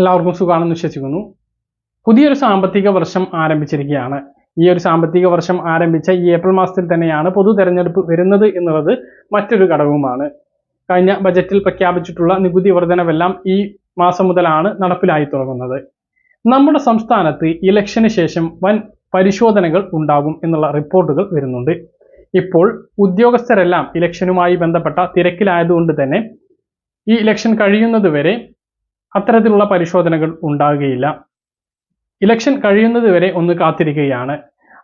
എല്ലാവർക്കും സുഖമാണെന്ന് വിശ്വസിക്കുന്നു. പുതിയൊരു സാമ്പത്തിക വർഷം ആരംഭിച്ചിരിക്കുകയാണ്. ഈ ഒരു സാമ്പത്തിക വർഷം ആരംഭിച്ച ഈ ഏപ്രിൽ മാസത്തിൽ തന്നെയാണ് പൊതു തെരഞ്ഞെടുപ്പ് വരുന്നത് എന്നുള്ളത് മറ്റൊരു ഘടകവുമാണ്. കഴിഞ്ഞ ബജറ്റിൽ പ്രഖ്യാപിച്ചിട്ടുള്ള നികുതി വർധനവെല്ലാം ഈ മാസം മുതലാണ് നടപ്പിലായി തുടങ്ങുന്നത്. നമ്മുടെ സംസ്ഥാനത്ത് ഇലക്ഷന് ശേഷം വൻ പരിശോധനകൾ ഉണ്ടാകും എന്നുള്ള റിപ്പോർട്ടുകൾ വരുന്നുണ്ട്. ഇപ്പോൾ ഉദ്യോഗസ്ഥരെല്ലാം ഇലക്ഷനുമായി ബന്ധപ്പെട്ട തിരക്കിലായതുകൊണ്ട് തന്നെ ഈ ഇലക്ഷൻ കഴിയുന്നത് വരെ അത്തരത്തിലുള്ള പരിശോധനകൾ ഉണ്ടാകുകയില്ല. ഇലക്ഷൻ കഴിയുന്നത് വരെ ഒന്ന് കാത്തിരിക്കുകയാണ്.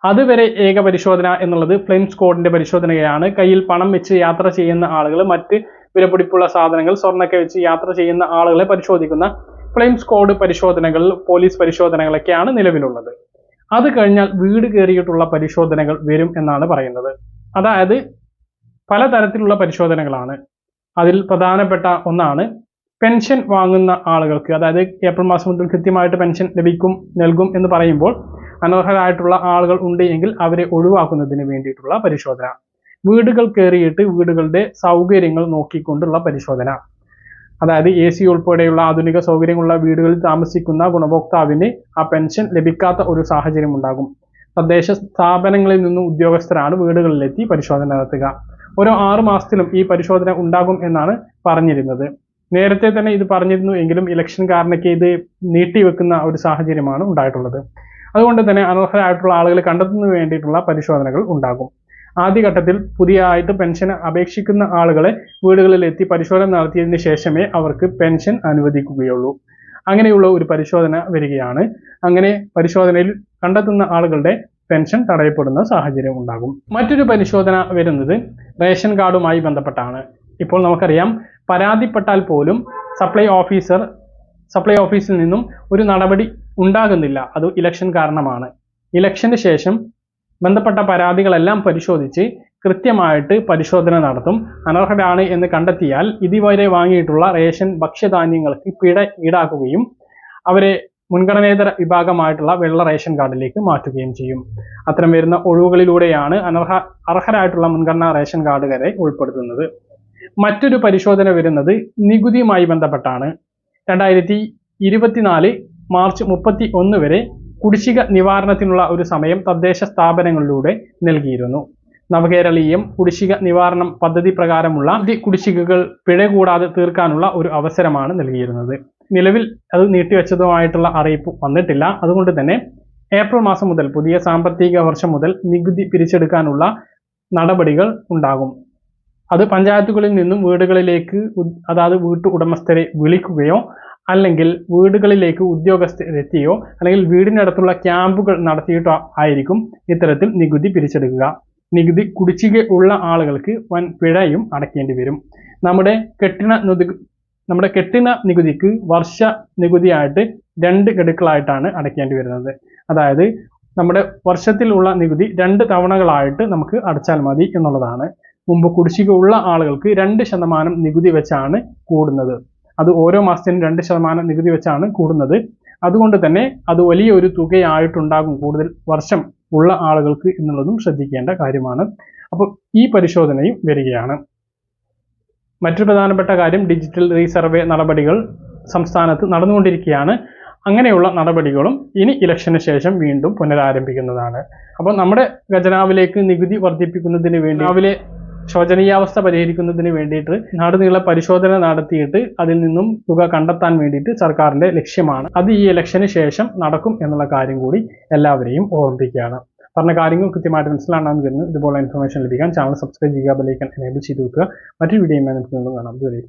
അതുവരെ ഏക പരിശോധന എന്നുള്ളത് ഫ്ലെയിം സ്ക്വാഡിന്റെ പരിശോധനയാണ്. കയ്യിൽ പണം വെച്ച് യാത്ര ചെയ്യുന്ന ആളുകൾ മറ്റ് വിലപിടിപ്പുള്ള സാധനങ്ങൾ സ്വർണൊക്കെ വെച്ച് യാത്ര ചെയ്യുന്ന ആളുകളെ പരിശോധിക്കുന്ന ഫ്ലെയിം സ്കോഡ് പരിശോധനകൾ പോലീസ് പരിശോധനകളൊക്കെയാണ് നിലവിലുള്ളത്. അത് കഴിഞ്ഞാൽ വീട് കയറിയിട്ടുള്ള പരിശോധനകൾ വരും എന്നാണ് പറയുന്നത്. അതായത് പലതരത്തിലുള്ള പരിശോധനകളാണ്. അതിൽ പ്രധാനപ്പെട്ട ഒന്നാണ് പെൻഷൻ വാങ്ങുന്ന ആളുകൾക്ക് അതായത് ഏപ്രിൽ മാസം മുതൽ കൃത്യമായിട്ട് പെൻഷൻ ലഭിക്കും നൽകും എന്ന് പറയുമ്പോൾ അനർഹരായിട്ടുള്ള ആളുകൾ ഉണ്ട് എങ്കിൽ അവരെ ഒഴിവാക്കുന്നതിന് വേണ്ടിയിട്ടുള്ള പരിശോധന. വീടുകൾ കയറിയിട്ട് വീടുകളുടെ സൗകര്യങ്ങൾ നോക്കിക്കൊണ്ടുള്ള പരിശോധന. അതായത് എ സി ഉൾപ്പെടെയുള്ള ആധുനിക സൗകര്യങ്ങളുള്ള വീടുകളിൽ താമസിക്കുന്ന ഗുണഭോക്താവിന് ആ പെൻഷൻ ലഭിക്കാത്ത ഒരു സാഹചര്യം ഉണ്ടാകും. തദ്ദേശ സ്ഥാപനങ്ങളിൽ നിന്നും ഉദ്യോഗസ്ഥരാണ് വീടുകളിലെത്തി പരിശോധന നടത്തുക. ഓരോ ആറു മാസത്തിലും ഈ പരിശോധന ഉണ്ടാകും എന്നാണ് പറഞ്ഞിരുന്നത്. നേരത്തെ തന്നെ ഇത് പറഞ്ഞിരുന്നു എങ്കിലും ഇലക്ഷൻ കാരണಕ್ಕೆ ഇത് നീട്ടിവെക്കുന്ന ഒരു സാഹചര്യമാണ് ഉണ്ടായിട്ടുള്ളത്. അതുകൊണ്ട് തന്നെ അനർഹരായിട്ടുള്ള ആളുകളെ കണ്ടെത്തുന്നതിന് വേണ്ടിയിട്ടുള്ള പരിശോധനകൾ ഉണ്ടാകും. ആദ്യഘട്ടത്തിൽ പുതിയതായിട്ട് പെൻഷൻ അപേക്ഷിക്കുന്ന ആളുകളെ വീടുകളിൽ എത്തി പരിശോധന നടത്തിയതിന് ശേഷമേ അവർക്ക് പെൻഷൻ അനുവദിക്കുകയുള്ളൂ. അങ്ങനെയുള്ള ഒരു പരിശോധന വരികയാണ്. അങ്ങനെ പരിശോധനയിൽ കണ്ടെത്തുന്ന ആളുകളുടെ പെൻഷൻ തടയപ്പെടുന്ന സാഹചര്യം ഉണ്ടാകും. മറ്റൊരു പരിശോധന വരുന്നത് റേഷൻ കാർഡുമായി ബന്ധപ്പെട്ടാണ്. ഇപ്പോൾ നമുക്കറിയാം പരാതിപ്പെട്ടാൽ പോലും സപ്ലൈ ഓഫീസർ സപ്ലൈ ഓഫീസിൽ നിന്നും ഒരു നടപടി ഉണ്ടാകുന്നില്ല. അത് ഇലക്ഷൻ കാരണമാണ്. ഇലക്ഷന് ശേഷം ബന്ധപ്പെട്ട പരാതികളെല്ലാം പരിശോധിച്ച് കൃത്യമായിട്ട് പരിശോധന നടത്തും. അനർഹരാണ് എന്ന് കണ്ടെത്തിയാൽ ഇതുവരെ വാങ്ങിയിട്ടുള്ള റേഷൻ ഭക്ഷ്യധാന്യങ്ങൾക്ക് പിഴ ഈടാക്കുകയും അവരെ മുൻഗണനേതര വിഭാഗമായിട്ടുള്ള വെള്ള റേഷൻ കാർഡിലേക്ക് മാറ്റുകയും ചെയ്യും. അത്തരം വരുന്ന ഒഴിവുകളിലൂടെയാണ് അനർഹ അർഹരായിട്ടുള്ള മുൻഗണനാ റേഷൻ കാർഡുകാരെ ഉൾപ്പെടുത്തുന്നത്. മറ്റൊരു പരിശോധന വരുന്നത് നികുതിയുമായി ബന്ധപ്പെട്ടാണ്. രണ്ടായിരത്തി ഇരുപത്തിനാല് മാർച്ച് മുപ്പത്തി ഒന്ന് വരെ കുടിശ്ശിക നിവാരണത്തിനുള്ള ഒരു സമയം തദ്ദേശ സ്ഥാപനങ്ങളിലൂടെ നൽകിയിരുന്നു. നവകേരളീയം കുടിശ്ശിക നിവാരണം പദ്ധതി പ്രകാരമുള്ള കുടിശ്ശികകൾ പിഴ കൂടാതെ തീർക്കാനുള്ള ഒരു അവസരമാണ് നൽകിയിരുന്നത്. നിലവിൽ അത് നീട്ടിവെച്ചതുമായിട്ടുള്ള അറിയിപ്പ് വന്നിട്ടില്ല. അതുകൊണ്ട് തന്നെ ഏപ്രിൽ മാസം മുതൽ പുതിയ സാമ്പത്തിക വർഷം മുതൽ നികുതി പിരിച്ചെടുക്കാനുള്ള നടപടികൾ ഉണ്ടാകും. അത് പഞ്ചായത്തുകളിൽ നിന്നും വീടുകളിലേക്ക് അതാത് വീട്ടു ഉടമസ്ഥരെ വിളിക്കുകയോ അല്ലെങ്കിൽ വീടുകളിലേക്ക് ഉദ്യോഗസ്ഥരെത്തിയോ അല്ലെങ്കിൽ വീടിനടുത്തുള്ള ക്യാമ്പുകൾ നടത്തിയിട്ടോ ആയിരിക്കും ഇത്തരത്തിൽ നികുതി പിരിച്ചെടുക്കുക. നികുതി കുടിശ്ശിക ഉള്ള ആളുകൾക്ക് വൻ പിഴയും അടയ്ക്കേണ്ടി വരും. നമ്മുടെ കെട്ടിണ നികുതി നമ്മുടെ കെട്ടിണ നികുതിക്ക് വർഷ നികുതിയായിട്ട് രണ്ട് ഗഡുക്കളായിട്ടാണ് അടയ്ക്കേണ്ടി വരുന്നത്. അതായത് നമ്മുടെ വർഷത്തിലുള്ള നികുതി രണ്ട് തവണകളായിട്ട് നമുക്ക് അടച്ചാൽ മതി എന്നുള്ളതാണ്. മുമ്പ് കുടിശ്ശിക ഉള്ള ആളുകൾക്ക് രണ്ട് ശതമാനം നികുതി വെച്ചാണ് കൂടുന്നത്. അത് ഓരോ മാസത്തിനും രണ്ട് ശതമാനം നികുതി വെച്ചാണ് കൂടുന്നത്. അതുകൊണ്ട് തന്നെ അത് വലിയൊരു തുകയായിട്ടുണ്ടാകും കൂടുതൽ വർഷം ഉള്ള ആളുകൾക്ക് എന്നുള്ളതും ശ്രദ്ധിക്കേണ്ട കാര്യമാണ്. അപ്പോൾ ഈ പരിശോധനയും വരികയാണ്. മറ്റു പ്രധാനപ്പെട്ട കാര്യം ഡിജിറ്റൽ റീസർവേ നടപടികൾ സംസ്ഥാനത്ത് നടന്നുകൊണ്ടിരിക്കുകയാണ്. അങ്ങനെയുള്ള നടപടികളും ഇനി ഇലക്ഷന് ശേഷം വീണ്ടും പുനരാരംഭിക്കുന്നതാണ്. അപ്പോൾ നമ്മുടെ ഖജനാവിലേക്ക് നികുതി വർദ്ധിപ്പിക്കുന്നതിന് വേണ്ടി രാവിലെ ശോചനീയാവസ്ഥ പരിഹരിക്കുന്നതിന് വേണ്ടിയിട്ട് നാടുനീള പരിശോധന നടത്തിയിട്ട് അതിൽ നിന്നും തുക കണ്ടെത്താൻ വേണ്ടിയിട്ട് സർക്കാരിന്റെ ലക്ഷ്യമാണ്. അത് ഈ ഇലക്ഷന് ശേഷം നടക്കും എന്നുള്ള കാര്യം കൂടി എല്ലാവരെയും ഓർമ്മിപ്പിക്കുകയാണ്. പറഞ്ഞ കാര്യങ്ങൾ കൃത്യമായിട്ട് മനസ്സിലാണെന്ന് വരുന്നു ഇതുപോലെ ഇൻഫർമേഷൻ ലഭിക്കാൻ ചാനൽ സബ്സ്ക്രൈബ് ചെയ്യുക ബെലൈക്കൻ എനേബിൾ ചെയ്ത് വെക്കുക. മറ്റൊരു വീണ്ടും കാണാം. ഇതുവരെ